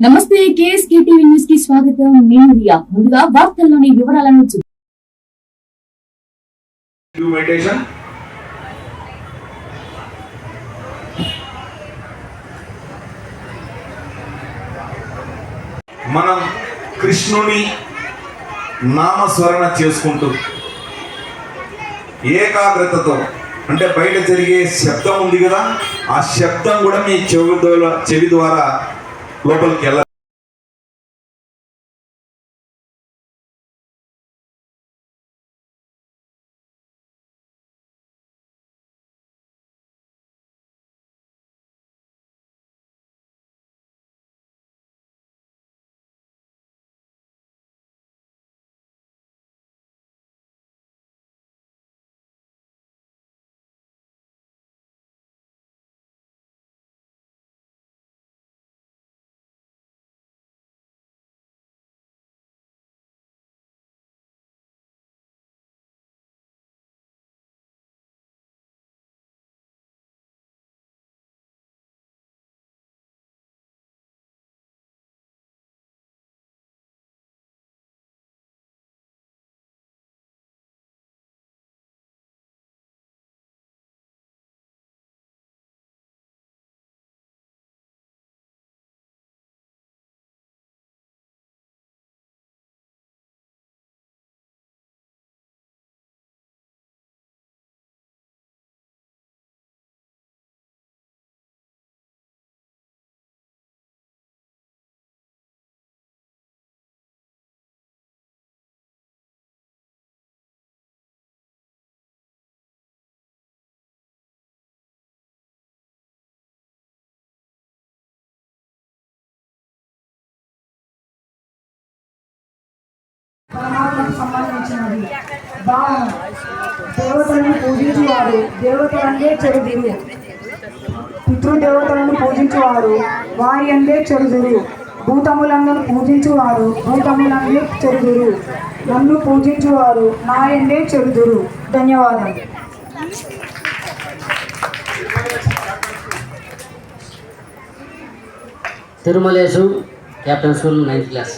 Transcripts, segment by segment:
నమస్తే KSK TV న్యూస్కి స్వాగతం. నేను రియా. ముందుగా వార్తల్లోని వివరాలను చూ- మనం కృష్ణుని నామస్మరణ చేసుకుంటూ ఏకాగ్రతతో అంటే బయట జరిగే శబ్దం ఉంది కదా ఆ శబ్దం కూడా మీ చెవి ద్వారా చెవి ద్వారా లోపలికి వెళ్ళ పరమాత్మకు సంబంధించినది. భావం దేవతలను పూజించువారు దేవతలందే దివ్య పితృదేవతలను పూజించేవారు వారి అందే చెడుదురు. భూతములందరూ పూజించువారు భూతములందే చెడుదురు. నన్ను పూజించువారు నా ఎందే చెడుదురు. ధన్యవాదాలు. తిరుమలేశు క్యాప్టెన్ స్కూల్ నైన్త్ క్లాస్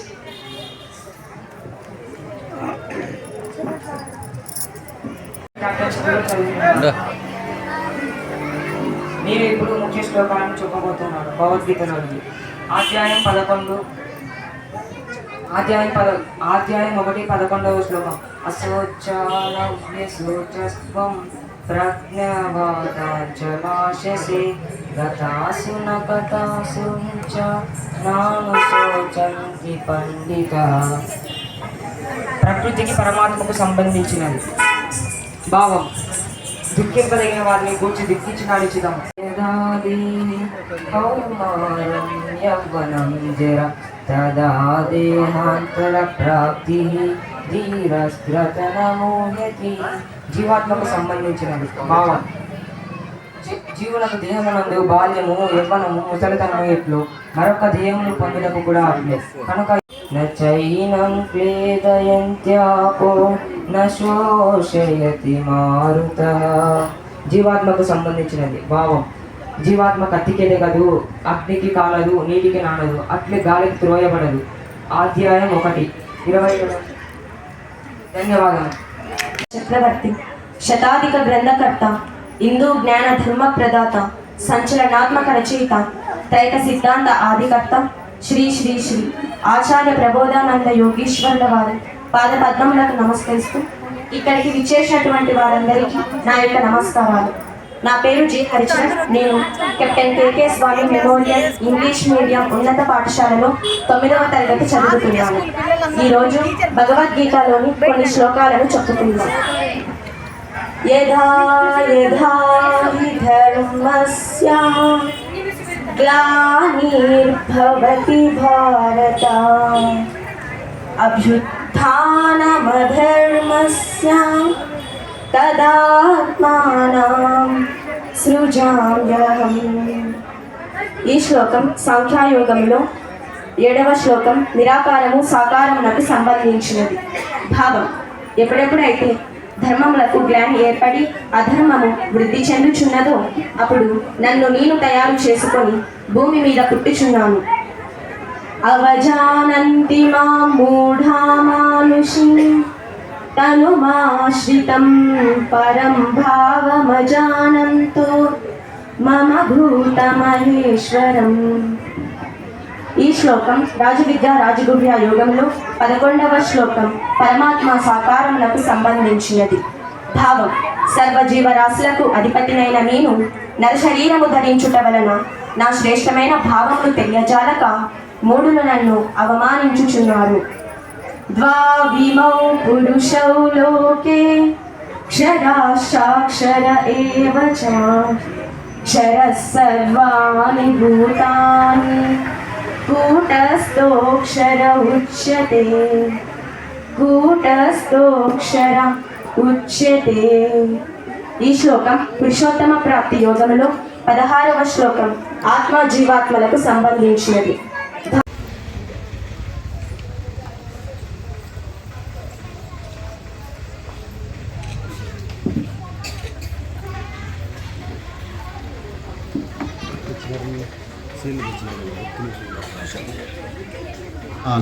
నేను ఇప్పుడు ముఖ్య శ్లోకాలను చెప్పబోతున్నాను. భగవద్గీత అధ్యాయం పదకొండు. అధ్యాయం పద అధ్యాయం ఒకటి పదకొండవ శ్లోకం. అశోచాలవ్యశోచస్వం ప్రజ్ఞవాదాశసి గతాసు న కథాసు చ పండిత. ప్రకృతికి పరమాత్మకు సంబంధించినది. భావం. దుఃఖింపదగిన వారిని గూర్చి దిక్కించి నడిచిదాం యవ్వనం జర తదా దేహాంతర ప్రాప్తి జీవాత్మకు సంబంధించినది. భావం. జీవులకు దేహమునందు బాల్యము యవ్వనము ముసలితనము ఎట్లు మరొక దేహమును పొందుటకు కూడా కనుక నైనం క్లేదయంత్యాపో న శోషయతి మారుత. జీవాత్మకు సంబంధించినది భావం. జీవాత్మ కత్తికేదే కదూ అగ్నికి కాలదు నీటికి నానదు అట్లే గాలికి త్రోయబడదు. అధ్యాయం ఒకటి. ఇరవై ధన్యవాదాలు చక్రవర్తి శతాధిక గ్రంథకర్త హిందూ జ్ఞాన ధర్మ ప్రదాత సంచలనాత్మక రచయిత త్రైక సిద్ధాంత ఆదికర్త శ్రీ శ్రీ శ్రీ. ఆచార్య ప్రబోధానంద యోగేశ్వరుల వారి పాద పద్మములకు నమస్కరిస్తూ ఇక్కడికి విచ్చేసినటువంటి వారందరికీ నా యొక్క నమస్కారాలు. నా పేరు జి. హరిచంద్. నేను captain KK Swamy memorial English medium ఉన్నత పాఠశాలలో తొమ్మిదవ తరగతి చదువుతున్నాను. ఈరోజు భగవద్గీతలోని కొన్ని శ్లోకాలను చెప్పుకుందాం. యథా యథా ధర్మస్య గ్లానిర్భవతి భారత అభ్యుత్థానమధర్మస్య తదాత్మానం సృజామ్యహం ఈ శ్లోకం సాంఖ్యాయోగంలో ఏడవ శ్లోకం నిరాకారము సాకారమునకు సంబంధించినది. భావం ఎప్పుడెప్పుడైతే ధర్మములకు గ్లాని ఏర్పడి అధర్మము వృద్ధి చెందుచున్నదో అప్పుడు నన్ను నేను తయారు చేసుకొని భూమి మీద పుట్టుచున్నాను. అవజానంతి మా మూఢా మానుషి తనుమాశ్రితం పరం భావమజానంతో మమ భూతమహేశ్వరం ఈ శ్లోకం రాజవిద్య రాజగుహ్య యోగంలో పదకొండవ శ్లోకం పరమాత్మ సాకారములకు సంబంధించినది. భావం సర్వజీవరాశులకు అధిపతినైన నేను నరశరీరము ధరించుట వలన నా శ్రేష్టమైన భావమును తెలియజాలక మూడులు నన్ను అవమానించుచున్నారు. ద్వావిమౌ పురుషౌ లోకే క్షరాక్షర ఏవ చ. సర్వాణి భూతాని. కూటస్థోక్షర ఉచ్యతే కూటస్థోక్షర ఉచ్యతే. ఈ శ్లోకం పురుషోత్తమ ప్రాప్తి యోగములో పదహారవ శ్లోకం ఆత్మ జీవాత్మలకు సంబంధించినది.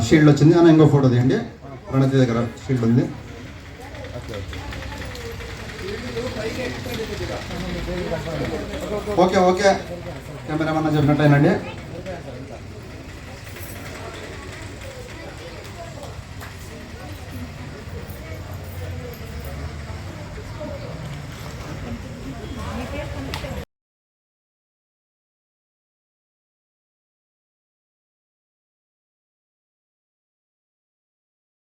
షీల్డ్ వచ్చింది. అన్న ఇంకో ఫోటో తీయండి. ప్రణతి దగ్గర షీల్డ్ ఉంది. Okay okay. కెమెరామన్నా చెప్పినట్టేనండి